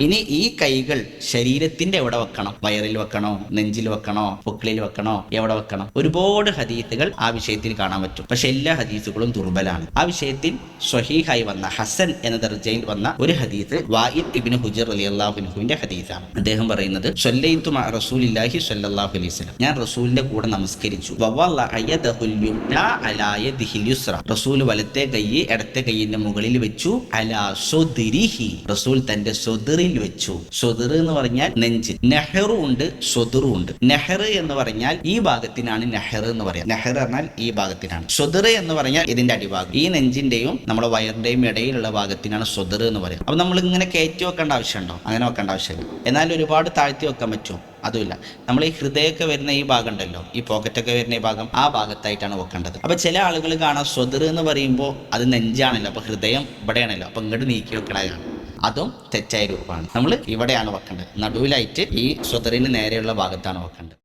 ഇനി ഈ കൈകൾ ശരീരത്തിന്റെ എവിടെ വെക്കണം? വയറിൽ വെക്കണോ? നെഞ്ചിൽ വെക്കണോ? പൊക്കിളിൽ വെക്കണോ? എവിടെ വെക്കണം? ഒരുപാട് ഹദീസുകൾ ആ വിഷയത്തിൽ കാണാൻ പറ്റും. പക്ഷെ എല്ലാ ഹദീസുകളും ദുർബലാണ്. ആ വിഷയത്തിൽ സ്വഹീഹായി വന്ന ഹസൻ എന്ന ദർജയിൽ വന്ന ഒരു ഹദീസ് വായിദ് ഹുജർ അലി അള്ളാഹുവിന്റെ ഹദീസാണ്. അദ്ദേഹം പറയുന്നത് "സ്വല്ലൈതു മഅ റസൂലില്ലാഹി അലൈഹി ഞാൻ റസൂലിന്റെ കൂടെ നമസ്കരിച്ചു. റസൂൽ വലത്തെ കൈ ഇടത്തെ കൈയിന്റെ മുകളിൽ വെച്ചു. അലാ റസൂൽ തന്റെ സ്വതിറിൽ വെച്ചു. സ്വതിർ എന്ന് പറഞ്ഞാൽ നെഞ്ച്. നെഹ്റു ഉണ്ട് സ്വതിറും ഉണ്ട്. നെഹർ എന്ന് പറഞ്ഞാൽ ഈ ഭാഗത്തിനാണ് നെഹർ എന്ന് പറയാം. നെഹർ പറഞ്ഞാൽ ഈ ഭാഗത്തിനാണ്. സ്വതിർ എന്ന് പറഞ്ഞാൽ ഇതിന്റെ അടിഭാഗം. ഈ നെഞ്ചിന്റെയും നമ്മുടെ വയറിന്റെയും ഇടയിലുള്ള ഭാഗത്തിനാണ് സ്വതിർ എന്ന് പറയാം. അപ്പൊ നമ്മൾ ഇങ്ങനെ കയറ്റി വെക്കേണ്ട ആവശ്യമുണ്ടോ? അങ്ങനെ വെക്കേണ്ട ആവശ്യമില്ല. എന്നാൽ ഒരുപാട് താഴ്ത്തി വെക്കാൻ പറ്റും. അതുമില്ല. നമ്മൾ ഈ ഹൃദയമൊക്കെ വരുന്ന ഈ ഭാഗം ഉണ്ടല്ലോ. ഈ പോക്കറ്റൊക്കെ വരുന്ന ഈ ഭാഗം ആ ഭാഗത്തായിട്ടാണ് വെക്കേണ്ടത്. അപ്പൊ ചില ആളുകൾ കാണാം സ്വതിർ എന്ന് പറയുമ്പോൾ അത് നെഞ്ചാണല്ലോ. അപ്പൊ ഹൃദയം ഇവിടെയാണല്ലോ. അപ്പൊ ഇങ്ങോട്ട് നീക്കി വെക്കണതാണ്. അതും തെറ്റായ രൂപമാണ്. നമ്മൾ ഇവിടെയാണ് വെക്കേണ്ടത്. നടുവിലായിട്ട് ഈ സ്വതറിന് നേരെയുള്ള ഭാഗത്താണ് വെക്കേണ്ടത്.